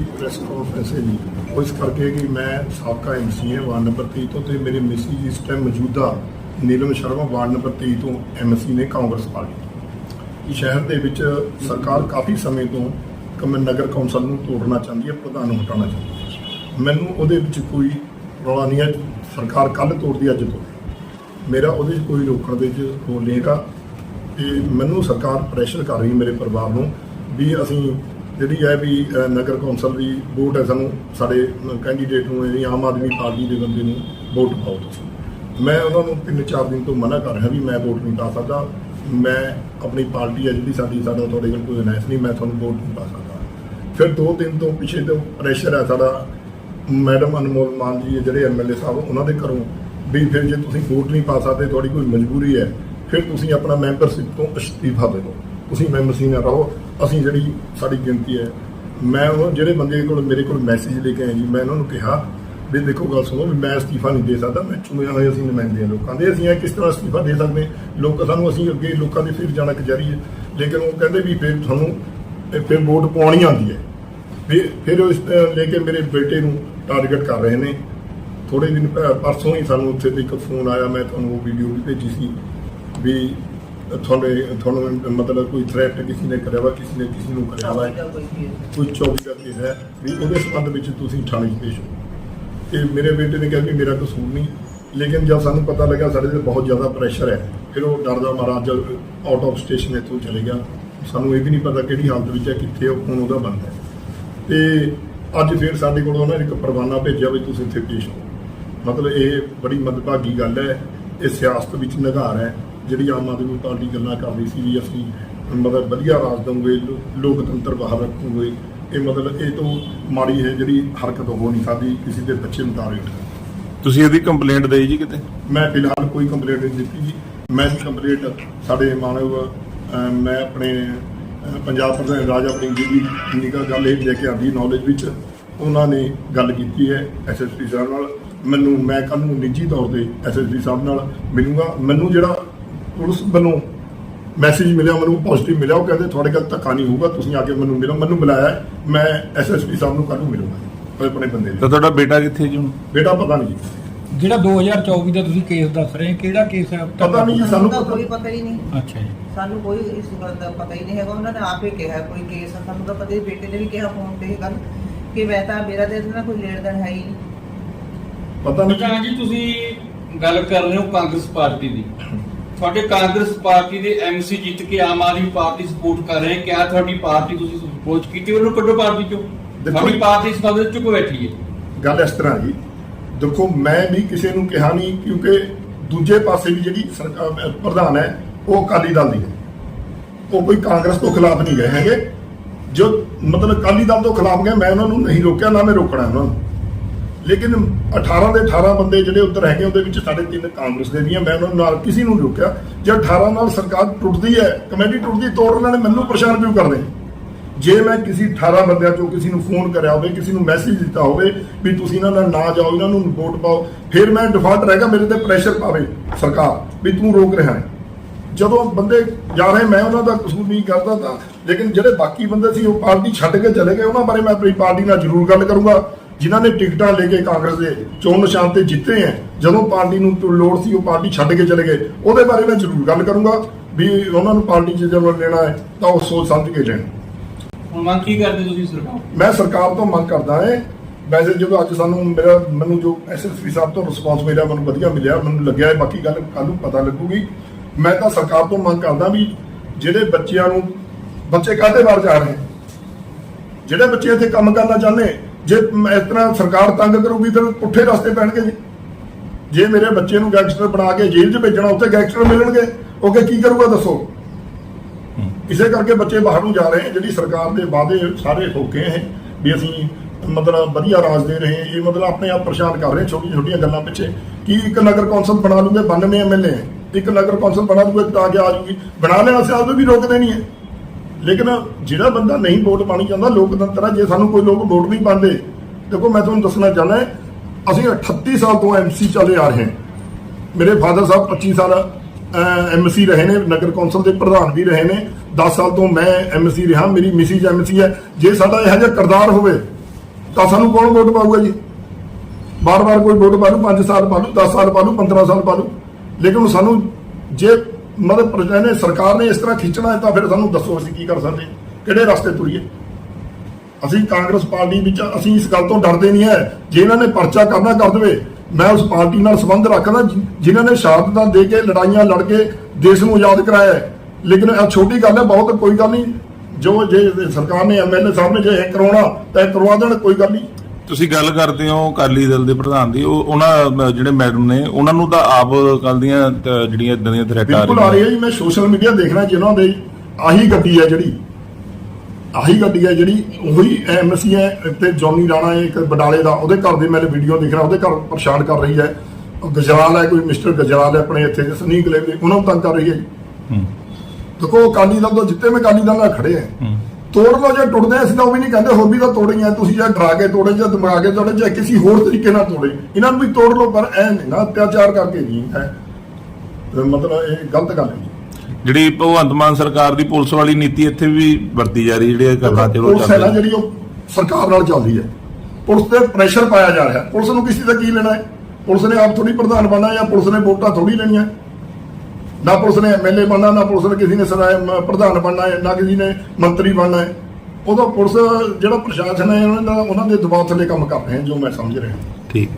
Press conference ਹੈ ਜੀ। ਉਹ ਇਸ ਕਰਕੇ ਕਿ ਮੈਂ ਸਾਬਕਾ ਐਮਸੀ ਹਾਂ ਵਾਰਡ ਨੰਬਰ 23 ਤੋਂ ਤੇ ਮੇਰੇ ਮਿਸੀ ਇਸ ਟਾਈਮ ਮੌਜੂਦਾ ਨੀਲਮ ਸ਼ਰਮਾ ਵਾਰਡ ਨੰਬਰ 23 ਤੋਂ ਐਮਸੀ ਨੇ ਕਾਂਗਰਸ ਪਾਰਟੀ ਸ਼ਹਿਰ ਦੇ ਵਿੱਚ ਸਰਕਾਰ ਕਾਫੀ ਸਮੇਂ ਤੋਂ ਕਮਨ ਨਗਰ ਕੌਂਸਲ ਨੂੰ ਤੋੜਨਾ ਚਾਹੁੰਦੀ ਹੈ, ਪ੍ਰਧਾਨ ਨੂੰ ਹਟਾਉਣਾ ਚਾਹੁੰਦੀ ਹੈ। ਮੈਨੂੰ ਉਹਦੇ ਵਿੱਚ ਕੋਈ ਰੌਲਾ ਨਹੀਂ ਹੈ, ਸਰਕਾਰ ਕੱਲ ਤੋੜਦੀ ਅੱਜ ਤੋੜ ਮੇਰਾ ਉਹਦੇ 'ਚ ਕੋਈ ਰੋਕਣ ਦੇ 'ਚ ਉਹ ਨਹੀਂ ਹੈਗਾ। ਤੇ ਮੈਨੂੰ ਸਰਕਾਰ ਪ੍ਰੈਸ਼ਰ ਕਰ ਰਹੀ ਮੇਰੇ ਪਰਿਵਾਰ ਨੂੰ ਵੀ ਅਸੀਂ ਜਿਹੜੀ ਹੈ ਵੀ ਨਗਰ ਕੌਂਸਲ ਦੀ ਵੋਟ ਹੈ, ਸਾਨੂੰ ਸਾਡੇ ਕੈਂਡੀਡੇਟ ਨੂੰ ਜਿਹੜੀ ਆਮ ਆਦਮੀ ਪਾਰਟੀ ਦੇ ਬੰਦੇ ਨੂੰ ਵੋਟ ਪਾਓ ਤੁਸੀਂ। ਮੈਂ ਉਹਨਾਂ ਨੂੰ ਤਿੰਨ ਚਾਰ ਦਿਨ ਤੋਂ ਮਨਾ ਕਰ ਰਿਹਾ ਵੀ ਮੈਂ ਵੋਟ ਨਹੀਂ ਪਾ ਸਕਦਾ। ਮੈਂ ਆਪਣੀ ਪਾਰਟੀ ਹੈ ਜਿਹੜੀ ਸਾਡੀ, ਸਾਡਾ ਤੁਹਾਡੇ ਕੋਲ ਕੋਈ ਅਨਾਇਸ ਨਹੀਂ, ਮੈਂ ਤੁਹਾਨੂੰ ਵੋਟ ਨਹੀਂ ਪਾ ਸਕਦਾ। ਫਿਰ ਦੋ ਦਿਨ ਤੋਂ ਪਿੱਛੇ ਤੋਂ ਪ੍ਰੈਸ਼ਰ ਹੈ ਸਾਡਾ। ਮੈਡਮ ਅਨਮੋਲ ਮਾਨ ਜੀ, ਜਿਹੜੇ ਐਮਐਲਏ ਸਾਹਿਬ, ਉਹਨਾਂ ਦੇ ਘਰੋਂ ਵੀ ਫਿਰ ਜੇ ਤੁਸੀਂ ਵੋਟ ਨਹੀਂ ਪਾ ਸਕਦੇ, ਤੁਹਾਡੀ ਕੋਈ ਮਜਬੂਰੀ ਹੈ, ਫਿਰ ਤੁਸੀਂ ਆਪਣਾ ਮੈਂਬਰਸ਼ਿਪ ਤੋਂ ਅਸਤੀਫਾ ਦੇ ਦਿਓ। ਤੁਸੀਂ ਮੈਂਬਰ ਨਾ ਰਹੋ ਅਸੀਂ ਜਿਹੜੀ ਸਾਡੀ ਗਿਣਤੀ ਹੈ, ਮੈਂ ਉਹ ਜਿਹੜੇ ਬੰਦੇ ਕੋਲ, ਮੇਰੇ ਕੋਲ ਮੈਸੇਜ ਲੈ ਕੇ ਆਏ ਜੀ, ਮੈਂ ਉਹਨਾਂ ਨੂੰ ਕਿਹਾ ਵੀ ਦੇਖੋ ਗੱਲ ਸੁਣੋ ਵੀ ਮੈਂ ਅਸਤੀਫਾ ਨਹੀਂ ਦੇ ਸਕਦਾ, ਮੈਂ ਚੁਣਿਆ ਹੋਇਆ ਅਸੀਂ ਨੁਮਾਇੰਦੇ ਹਾਂ ਲੋਕਾਂ ਦੇ ਅਸੀਂ ਇਹ ਕਿਸ ਤਰ੍ਹਾਂ ਅਸਤੀਫਾ ਦੇ ਸਕਦੇ? ਲੋਕ ਸਾਨੂੰ ਅਸੀਂ ਅੱਗੇ ਲੋਕਾਂ ਦੇ ਫਿਰ ਜਾਣਾ ਕਚਹਿਰੀ ਹੈ। ਲੇਕਿਨ ਉਹ ਕਹਿੰਦੇ ਵੀ ਫਿਰ ਤੁਹਾਨੂੰ ਫਿਰ ਵੋਟ ਪਾਉਣੀ ਆਉਂਦੀ ਹੈ। ਵੀ ਫਿਰ ਉਸ ਲੈ ਕੇ ਮੇਰੇ ਬੇਟੇ ਨੂੰ ਟਾਰਗੇਟ ਕਰ ਰਹੇ ਨੇ। ਥੋੜੇ ਦਿਨ ਪਹਿ- ਪਰਸੋਂ ਹੀ ਸਾਨੂੰ ਉੱਥੇ 'ਤੇ ਇੱਕ ਫੋਨ ਆਇਆ, ਮੈਂ ਤੁਹਾਨੂੰ ਉਹ ਵੀਡੀਓ ਵੀ ਭੇਜੀ ਸੀ ਵੀ ਤੁਹਾਡੇ ਤੁਹਾਨੂੰ ਮਤਲਬ ਕੋਈ ਥ੍ਰੈਟ ਕਿਸੇ ਨੇ ਕਰਿਆ ਵਾ ਕਿਸੇ ਨੇ ਕਿਸੇ ਨੂੰ ਕਰਿਆ ਵਾ ਕੋਈ ਚੌਕੀ ਦਾ ਕੇਸ ਹੈ ਵੀ ਉਹਦੇ ਸੰਬੰਧ ਵਿੱਚ ਤੁਸੀਂ ਥਾਣੇ 'ਚ ਪੇਸ਼ ਹੋ। ਤੇ ਮੇਰੇ ਬੇਟੇ ਨੇ ਕਿਹਾ ਵੀ ਮੇਰਾ ਕਸੂਰ ਨਹੀਂ ਲੇਕਿਨ ਜਦ ਸਾਨੂੰ ਪਤਾ ਲੱਗਾ ਸਾਡੇ ਤੇ ਬਹੁਤ ਜ਼ਿਆਦਾ ਪ੍ਰੈਸ਼ਰ ਹੈ ਫਿਰ ਉਹ ਡਰਦਾ ਮਾਰਾ ਜਦ ਆਊਟ ਆਫ ਸਟੇਸ਼ਨ ਇੱਥੋਂ ਚਲੇ ਗਿਆ। ਸਾਨੂੰ ਇਹ ਵੀ ਨਹੀਂ ਪਤਾ ਕਿਹੜੀ ਹਾਲਤ ਵਿੱਚ ਹੈ ਕਿੱਥੇ ਉਹ ਫੋਨ ਉਹਦਾ ਬੰਦ ਹੈ। ਤੇ ਅੱਜ ਫਿਰ ਸਾਡੇ ਕੋਲ ਉਹਨਾਂ ਨੇ ਇੱਕ ਪਰਵਾਨਾ ਭੇਜਿਆ ਵੀ ਤੁਸੀਂ ਇੱਥੇ ਪੇਸ਼ ਹੋ। ਮਤਲਬ ਇਹ ਬੜੀ ਮੰਦਭਾਗੀ ਗੱਲ ਹੈ ਇਹ ਸਿਆਸਤ ਵਿੱਚ ਨਿਗਾਰ ਹੈ। ਜਿਹੜੀ ਆਮ ਆਦਮੀ ਪਾਰਟੀ ਗੱਲਾਂ ਕਰਦੀ ਸੀ ਵੀ ਅਸੀਂ ਮਤਲਬ ਵਧੀਆ ਰਾਜ ਦਵਾਂਗੇ ਲੋਕਤੰਤਰ ਬਾਹਰ ਰੱਖੂਗੇ। ਇਹ ਮਤਲਬ ਇਹ ਤੋਂ ਮਾੜੀ ਹੈ ਜਿਹੜੀ ਹਰਕਤ ਹੋ ਨਹੀਂ ਸਕਦੀ ਕਿਸੇ ਦੇ ਬੱਚੇ ਨੂੰ ਕਰ ਤੁਸੀਂ ਇਹਦੀ ਕੰਪਲੇਂਟ ਦੇਈ ਜੀ ਕਿਤੇ? ਮੈਂ ਫਿਲਹਾਲ ਕੋਈ ਕੰਪਲੇਂਟ ਨਹੀਂ ਦਿੱਤੀ ਜੀ। ਮੈਂ ਕੰਪਲੇਂਟ ਸਾਡੇ ਮਾਨਵ ਮੈਂ ਆਪਣੇ ਪੰਜਾਬ ਪ੍ਰਧਾਨ ਰਾਜਾ ਸਿੰਘ ਜੀ ਦੀ ਨਿਗਾਹ ਗੱਲ ਇਹ ਲੈ ਕੇ ਆਂਦੀ ਨੌਲੇਜ ਵਿੱਚ। ਉਹਨਾਂ ਨੇ ਗੱਲ ਕੀਤੀ ਹੈ ਐਸਐਸਪੀ ਸਾਹਿਬ ਨਾਲ। ਮੈਨੂੰ ਮੈਂ ਕੱਲ ਨੂੰ ਨਿੱਜੀ ਤੌਰ ਤੇ ਐਸਐਸਪੀ ਸਾਹਿਬ ਨਾਲ ਮਿਲੂੰਗਾ। ਮੈਨੂੰ ਜਿਹੜਾ ਪੁਲਿਸ ਵੱਲੋਂ ਮੈਸੇਜ ਮਿਲਿਆ ਮੈਨੂੰ ਪੋਜ਼ਿਟਿਵ ਮਿਲਿਆ ਉਹ ਕਹਿੰਦੇ ਤੁਹਾਡੇ ਗੱਲ ਧੱਕਾ ਨਹੀਂ ਹੋਊਗਾ ਤੁਸੀਂ ਆ ਕੇ ਮੈਨੂੰ ਮਿਲੋ ਮੈਨੂੰ ਬੁਲਾਇਆ। ਮੈਂ ਐਸਐਸਪੀ ਸਾਹਿਬ ਨੂੰ ਕੱਲ ਨੂੰ ਮਿਲੂੰਗਾ ਆਪਣੇ ਬੰਦੇ ਤਾਂ ਦੇ ਤੁਹਾਡਾ ਬੇਟਾ ਕਿੱਥੇ ਜੀ ਹੁਣ? ਬੇਟਾ ਪਤਾ ਨਹੀਂ ਜੀ। ਜਿਹੜਾ 2024 ਦਾ ਤੁਸੀਂ ਕੇਸ ਦੱਸ ਰਹੇ ਹੋ ਕਿਹੜਾ ਕੇਸ ਹੈ? ਪਤਾ ਨਹੀਂ ਜੀ ਸਾਨੂੰ ਤਾਂ ਪਤਾ ਕੋਈ ਪਤਾ ਹੀ ਨਹੀਂ। ਅੱਛਾ ਜੀ। ਸਾਨੂੰ ਕੋਈ ਇਸ ਗੱਲ ਦਾ ਪਤਾ ਹੀ ਨਹੀਂ ਹੈਗਾ ਉਹਨਾਂ ਨੇ ਆਪੇ ਕਿਹਾ ਕੋਈ ਕੇਸ ਆ ਸਾਨੂੰ ਤਾਂ ਪਤਾ ਹੀ ਬੇਟੇ ਨੇ ਵੀ ਕਿਹਾ ਫੋਨ ਤੇ ਇਹ ਗੱਲ ਕਿ ਮੈਂ ਤਾਂ ਮੇਰਾ ਤੇ ਇਹਦੇ ਨਾਲ ਕੋਈ ਲੈਣ ਦੇਣ ਹੈ ਹੀ ਨਹੀਂ। ਪਤਾ ਨਹੀਂ ਪ੍ਰਧਾਨ ਜੀ ਤੁਸੀਂ ਗੱਲ ਕਰ ਰਹੇ ਹੋ ਕਾਂਗਰਸ ਪਾਰਟੀ ਦੀ। ਤੁਹਾਡੇ ਕਾਂਗਰਸ ਪਾਰਟੀ ਦੇ ਐਮਸੀ ਜਿੱਤ ਕੇ ਆਮ ਆਦਮੀ ਪਾਰਟੀ ਸਪੋਰਟ ਕਰ ਰਹੇ ਕਿਆ ਤੁਹਾਡੀ ਪਾਰਟੀ ਤੁਸੀਂ ਸਪੋਰਟ ਕੀਤੀ ਉਹਨਾਂ ਕੱਢੋ ਪਾਰਟੀ ਚੋਂ? ਤੁਹਾਡੀ ਪਾਰਟੀ ਇਸ ਗੱਲ ਚੁੱਪ ਬੈਠੀ ਹੈ। ਗੱਲ ਇਸ ਤਰ੍ਹਾਂ ਜੀ ਦੇਖੋ ਮੈਂ ਵੀ ਕਿਸੇ ਨੂੰ ਕਿਹਾ ਨਹੀਂ ਕਿਉਂਕਿ ਦੂਜੇ ਪਾਸੇ ਵੀ ਜਿਹੜੀ ਪ੍ਰਧਾਨ ਹੈ ਉਹ ਅਕਾਲੀ ਦਲ ਦੀ ਹੈ। ਉਹ ਕੋਈ ਕਾਂਗਰਸ ਤੋਂ ਖਿਲਾਫ ਨਹੀਂ ਗਏ ਹੈਗੇ। ਜੋ ਮਤਲਬ ਅਕਾਲੀ ਦਲ ਤੋਂ ਖਿਲਾਫ ਗਏ ਮੈਂ ਉਹਨਾਂ ਨੂੰ ਨਹੀਂ ਰੋਕਿਆ ਨਾ ਮੈਂ ਰੋਕਣਾ ਉਹਨਾਂ ਨੂੰ। ਲੇਕਿਨ 18 ਦੇ 18 ਬੰਦੇ ਜਿਹੜੇ ਉੱਧਰ ਹੈਗੇ, ਉਹਦੇ ਵਿੱਚ ਸਾਡੇ ਤਿੰਨ ਕਾਂਗਰਸ ਦੇ ਵੀ ਆ, ਮੈਂ ਉਹਨਾਂ ਨੂੰ ਨਾਲ ਕਿਸੇ ਨੂੰ ਰੋਕਿਆ। ਜੇ 18 ਨਾਲ ਸਰਕਾਰ ਟੁੱਟਦੀ ਹੈ, ਕਮੇਟੀ ਟੁੱਟਦੀ, ਤੋੜ ਉਹਨਾਂ ਨੇ ਮੈਨੂੰ ਪਰੇਸ਼ਾਨ ਕਿਉਂ ਕਰਦੇ? ਜੇ ਮੈਂ ਕਿਸੇ 18 ਬੰਦਿਆਂ ਚੋਂ ਕਿਸੇ ਨੂੰ ਫੋਨ ਕਰਿਆ ਹੋਵੇ, ਕਿਸੇ ਨੂੰ ਮੈਸੇਜ ਦਿੱਤਾ ਹੋਵੇ ਵੀ ਤੁਸੀਂ ਇਹਨਾਂ ਨਾਲ ਨਾ ਜਾਓ, ਇਹਨਾਂ ਨੂੰ ਵੋਟ ਪਾਓ, ਫਿਰ ਮੈਂ ਡਿਫਾਲਟ ਰਹੇਗਾ, ਮੇਰੇ ਤੇ ਪ੍ਰੈਸ਼ਰ ਪਾਵੇ ਸਰਕਾਰ ਵੀ ਤੂੰ ਰੋਕ ਰਿਹਾ ਹੈ। ਜਦੋਂ ਬੰਦੇ ਜਾ ਰਹੇ, ਮੈਂ ਉਹਨਾਂ ਦਾ ਕਸੂਰ ਨਹੀਂ ਕਰਦਾ ਤਾਂ, ਲੇਕਿਨ ਜਿਹੜੇ ਬਾਕੀ ਬੰਦੇ ਸੀ, ਉਹ ਪਾਰਟੀ ਛੱਡ ਕੇ ਚਲੇ ਗਏ, ਉਹਨਾਂ ਬਾਰੇ ਮੈਂ ਆਪਣੀ ਪਾਰਟੀ ਨਾਲ ਜ਼ਰੂਰ ਗੱਲ ਕਰੂੰਗਾ। ਜਿਨ੍ਹਾਂ ਨੇ ਟਿਕਟਾਂ ਲੈ ਕੇ ਕਾਂਗਰਸ ਦੇ ਚੋਣ ਨਿਸ਼ਾਨ ਤੇ ਜਿੱਤੇ ਹੈ ਜਦੋਂ ਪਾਰਟੀ ਨੂੰ ਲੋੜ ਸੀ ਉਹ ਪਾਰਟੀ ਛੱਡ ਕੇ ਚਲੇ ਗਏ। ਉਹਦੇ ਬਾਰੇ ਮੈਂ ਜ਼ਰੂਰ ਗੱਲ ਕਰੂੰਗਾ ਵੀ ਉਹਨਾਂ ਨੂੰ ਪਾਰਟੀ 'ਚ ਜਦੋਂ ਲੈਣਾ ਹੈ ਤਾਂ ਉਹ ਸੋਚ ਸਮਝ ਕੇ ਲੈਣ। ਹੁਣ ਮੰਗ ਕੀ ਕਰਦੇ ਤੁਸੀਂ ਸਰਕਾਰ ਮੈਂ ਸਰਕਾਰ ਤੋਂ ਮੰਗ ਕਰਦਾ ਹਾਂ ਵੈਸੇ ਜਦੋਂ ਅੱਜ ਸਾਨੂੰ ਮੇਰਾ ਮੈਨੂੰ ਜੋ ਐਸਐਸਪੀ ਸਾਹਿਬ ਤੋਂ ਰਿਸਪੌਂਸ ਮਿਲਿਆ ਮੈਨੂੰ ਵਧੀਆ ਮਿਲਿਆ ਮੈਨੂੰ ਲੱਗਿਆ ਬਾਕੀ ਗੱਲ ਕੱਲ ਨੂੰ ਪਤਾ ਲੱਗੂਗੀ। ਮੈਂ ਤਾਂ ਸਰਕਾਰ ਤੋਂ ਮੰਗ ਕਰਦਾ ਵੀ ਜਿਹੜੇ ਬੱਚਿਆਂ ਨੂੰ ਬੱਚੇ ਕਾਹਦੇ ਬਾਹਰ ਜਾ ਰਹੇ? ਜਿਹੜੇ ਬੱਚੇ ਇੱਥੇ ਕੰਮ ਕਰਨਾ ਚਾਹੁੰਦੇ ਜੇ ਇਸ ਤਰ੍ਹਾਂ ਸਰਕਾਰ ਤੰਗ ਕਰੂਗੀ ਫਿਰ ਪੁੱਠੇ ਰਸਤੇ ਪੈਣਗੇ ਜੀ। ਜੇ ਮੇਰੇ ਬੱਚੇ ਨੂੰ ਗੈਂਗਸਟਰ ਬਣਾ ਕੇ ਜੇਲ੍ਹ 'ਚ ਭੇਜਣਾ ਉੱਥੇ ਗੈਂਗਸਟਰ ਮਿਲਣਗੇ। ਉਹ ਕਿ ਕੀ ਕਰੂਗਾ ਦੱਸੋ? ਇਸੇ ਕਰਕੇ ਬੱਚੇ ਬਾਹਰ ਨੂੰ ਜਾ ਰਹੇ ਜਿਹੜੀ ਸਰਕਾਰ ਦੇ ਵਾਅਦੇ ਸਾਰੇ ਠੋਕੇ ਹੈ ਵੀ ਅਸੀਂ ਮਤਲਬ ਵਧੀਆ ਰਾਜ ਦੇ ਰਹੇ ਇਹ ਮਤਲਬ ਆਪਣੇ ਆਪ ਪਰੇਸ਼ਾਨ ਕਰ ਰਹੇ ਛੋਟੀ ਛੋਟੀਆਂ ਗੱਲਾਂ ਪਿੱਛੇ। ਕੀ ਇੱਕ ਨਗਰ ਕੌਂਸਲ ਬਣਾ ਲੂਗੇ? 92 ਐਮਐਲਏ ਇੱਕ ਨਗਰ ਕੌਂਸਲ ਬਣਾ ਲੂਗੇ ਤਾਂ ਕਿ ਆ ਜੂਗੀ। ਬਣਾ ਲੈਣਾ ਸਿਆਸਤ ਵੀ ਰੋਕਦੇ ਨਹੀਂ ਹੈ। ਲੇਕਿਨ ਜਿਹੜਾ ਬੰਦਾ ਨਹੀਂ ਵੋਟ ਪਾਣੀ ਚਾਹੁੰਦਾ, ਲੋਕਤੰਤਰ ਆ, ਜੇ ਸਾਨੂੰ ਕੋਈ ਲੋਕ ਵੋਟ ਨਹੀਂ ਪਾਉਂਦੇ, ਦੇਖੋ ਮੈਂ ਤੁਹਾਨੂੰ ਦੱਸਣਾ ਚਾਹੁੰਦਾ, ਅਸੀਂ 38 ਸਾਲ ਤੋਂ ਐਮਸੀ ਚੱਲੇ ਆ ਰਹੇ ਹਾਂ। ਮੇਰੇ ਫਾਦਰ ਸਾਹਿਬ 25 ਸਾਲ ਐਮਸੀ ਰਹੇ ਨੇ, ਨਗਰ ਕੌਂਸਲ ਦੇ ਪ੍ਰਧਾਨ ਵੀ ਰਹੇ ਨੇ। 10 ਸਾਲ ਤੋਂ ਮੈਂ ਐਮਸੀ ਰਿਹਾ, ਮੇਰੀ ਮਿਸਿਸ ਐਮਸੀ ਹੈ। ਜੇ ਸਾਡਾ ਇਹੋ ਜਿਹਾ ਕਰਦਾਰ ਹੋਵੇ, ਤਾਂ ਸਾਨੂੰ ਕੌਣ ਵੋਟ ਪਾਊਗਾ ਜੀ? ਬਾਰ-ਬਾਰ ਕੋਈ ਵੋਟ ਪਾ ਲੂ 5 ਸਾਲ ਪਾ ਲੂ 10 ਸਾਲ ਪਾ ਲੂ 15 ਸਾਲ ਪਾ ਲੂ ਲੇਕਿਨ ਸਾਨੂੰ ਜੇ ਮਤਲਬ ਪ੍ਰਜਾ ਨੇ ਸਰਕਾਰ ਨੇ ਇਸ ਤਰ੍ਹਾਂ ਖਿੱਚਣਾ ਹੈ ਤਾਂ ਫਿਰ ਸਾਨੂੰ ਦੱਸੋ ਅਸੀਂ ਕੀ ਕਰ ਸਕਦੇ, ਕਿਹੜੇ ਰਸਤੇ ਤੁਰੀਏ? ਅਸੀਂ ਕਾਂਗਰਸ ਪਾਰਟੀ ਵਿੱਚ, ਅਸੀਂ ਇਸ ਗੱਲ ਤੋਂ ਡਰਦੇ ਨਹੀਂ ਹੈ। ਜੇ ਇਹਨਾਂ ਨੇ ਪਰਚਾ ਕਰਨਾ ਕਰ ਦੇਵੇ, ਮੈਂ ਉਸ ਪਾਰਟੀ ਨਾਲ ਸੰਬੰਧ ਰੱਖਦਾ, ਜਿ- ਜਿਨ੍ਹਾਂ ਨੇ ਸ਼ਹਾਦਤਾਂ ਦੇ ਕੇ ਲੜਾਈਆਂ ਲੜ ਕੇ ਦੇਸ਼ ਨੂੰ ਆਜ਼ਾਦ ਕਰਾਇਆ ਹੈ। ਲੇਕਿਨ ਇਹ ਛੋਟੀ ਗੱਲ ਹੈ, ਬਹੁਤ ਕੋਈ ਗੱਲ ਨਹੀਂ। ਜੋ ਜੇ ਸਰਕਾਰ ਨੇ ਐਮਐਲਏ ਸਾਹਿਬ ਨੇ ਜੇ ਇਹ ਕਰਾਉਣਾ, ਤਾਂ ਇਹ ਕਰਵਾ ਦੇਣ, ਕੋਈ ਗੱਲ ਨਹੀਂ। ਤੁਸੀਂ ਗੱਲ ਕਰਦੇ ਹੋ ਅਕਾਲੀ ਦਲ ਦੇ ਪ੍ਰਧਾਨ ਦੀ ਉਹ ਉਹਨਾਂ ਜਿਹੜੇ ਮੈਡਮ ਨੇ ਉਹਨਾਂ ਨੂੰ ਤਾਂ ਆਪ ਕੱਲ ਦੀਆਂ ਜਿਹੜੀਆਂ ਇਦਾਂ ਦੀਆਂ ਥ੍ਰੈਟਾਂ ਬਿਲਕੁਲ ਆ ਰਹੀ ਹੈ ਜੀ ਮੈਂ ਸੋਸ਼ਲ ਮੀਡੀਆ ਦੇਖਣਾ ਜਿਨ੍ਹਾਂ ਦੇ ਆਹੀ ਗੱਡੀ ਹੈ ਜਿਹੜੀ ਆਹੀ ਗੱਡੀ ਹੈ ਜਿਹੜੀ ਉਹੀ ਐਮਸੀ ਹੈ ਤੇ ਜੌਨੀ ਰਾਣਾ ਹੈ ਇੱਕ ਬਡਾਲੇ ਦਾ ਉਹਦੇ ਘਰ ਦੀ ਮੈਨੇ ਵੀਡੀਓ ਦੇਖ ਰਿਹਾ ਉਹਦੇ ਘਰ ਪਰੇਸ਼ਾਨ ਕਰ ਰਹੀ ਹੈ। ਉਹ ਗਜਰਾਲ ਹੈ ਕੋਈ ਮਿਸਟਰ ਗਜਰਾਲ ਹੈ ਆਪਣੇ ਇੱਥੇ ਸਨੀ ਕਲੇਵੀ ਉਹਨਾਂ ਨੂੰ ਤੰਗ ਕਰ ਰਹੀ ਹੈ ਜੀ। ਹੂੰ, ਦੇਖੋ ਅਕਾਲੀ ਦਲ ਤੋਂ ਜਿੱਤੇ ਮੈਂ ਅਕਾਲੀ ਦਲ ਨਾਲ ਖੜੇ ਆ ਹੂੰ। ਤੋੜ ਲੋ ਜੇ ਟੁੱਟਦੇ ਅਸੀਂ ਤਾਂ ਉਹ ਵੀ ਨਹੀਂ ਕਹਿੰਦੇ ਹੋਰ ਵੀ ਤਾਂ ਤੋੜੇ ਹੀ ਆ ਤੁਸੀਂ ਜਾਂ ਡਰਾ ਕੇ ਤੋੜੇ ਜਾਂ ਦਿਮਾਗ ਕੇ ਤੋੜੇ ਜਾਂ ਕਿਸੇ ਹੋਰ ਤਰੀਕੇ ਨਾਲ ਤੋੜੇ। ਇਹਨਾਂ ਨੂੰ ਵੀ ਤੋੜ ਲੋ ਪਰ ਐ ਨਹੀਂ ਨਾ ਅਤਿਆਚਾਰ ਕਰਕੇ ਨਹੀਂ ਹੈ ਤੇ ਮਤਲਬ ਇਹ ਗਲਤ ਗੱਲ ਹੈ ਜੀ। ਜਿਹੜੀ ਭਗਵੰਤ ਮਾਨ ਸਰਕਾਰ ਦੀ ਪੁਲਿਸ ਵਾਲੀ ਨੀਤੀ ਇੱਥੇ ਵੀ ਵਰਤੀ ਜਾ ਰਹੀ ਜਿਹੜੀ ਕਰਨਾ ਚਲੋ ਪੁਲਿਸ ਹੈ ਨਾ ਚੱਲਦੀ ਜਿਹੜੀ ਉਹ ਸਰਕਾਰ ਨਾਲ ਚੱਲਦੀ ਹੈ। ਪੁਲਿਸ ਤੇ ਪ੍ਰੈਸ਼ਰ ਪਾਇਆ ਜਾ ਰਿਹਾ। ਪੁਲਿਸ ਨੂੰ ਕਿਸੇ ਦਾ ਕੀ ਲੈਣਾ ਹੈ? ਪੁਲਿਸ ਨੇ ਆਪ ਥੋੜੀ ਪ੍ਰਧਾਨ ਬਣਨਾ ਜਾਂ ਪੁਲਿਸ ਨੇ ਵੋਟਾਂ ਥੋੜੀ ਲੈਣੀਆਂ। ਨਾ ਪੁਲਿਸ ਨੇ ਐਮਐਲਏ ਬਣਨਾ, ਨਾ ਪੁਲਿਸ ਨੇ ਕਿਸੇ ਨੇ ਸਰਾਏ ਪ੍ਰਧਾਨ ਬਣਨਾ ਹੈ, ਨਾ ਕਿਸੇ ਨੇ ਮੰਤਰੀ ਬਣਨਾ ਹੈ। ਉਹਦਾ ਪੁਲਿਸ ਜਿਹੜਾ ਪ੍ਰਸ਼ਾਸਨ ਹੈ, ਉਹਨਾਂ ਦਾ ਉਹਨਾਂ ਦੇ ਦਬਾਅ ਥੱਲੇ ਕੰਮ ਕਰ ਰਹੇ ਜੋ ਮੈਂ ਸਮਝ ਰਿਹਾ। ਠੀਕ।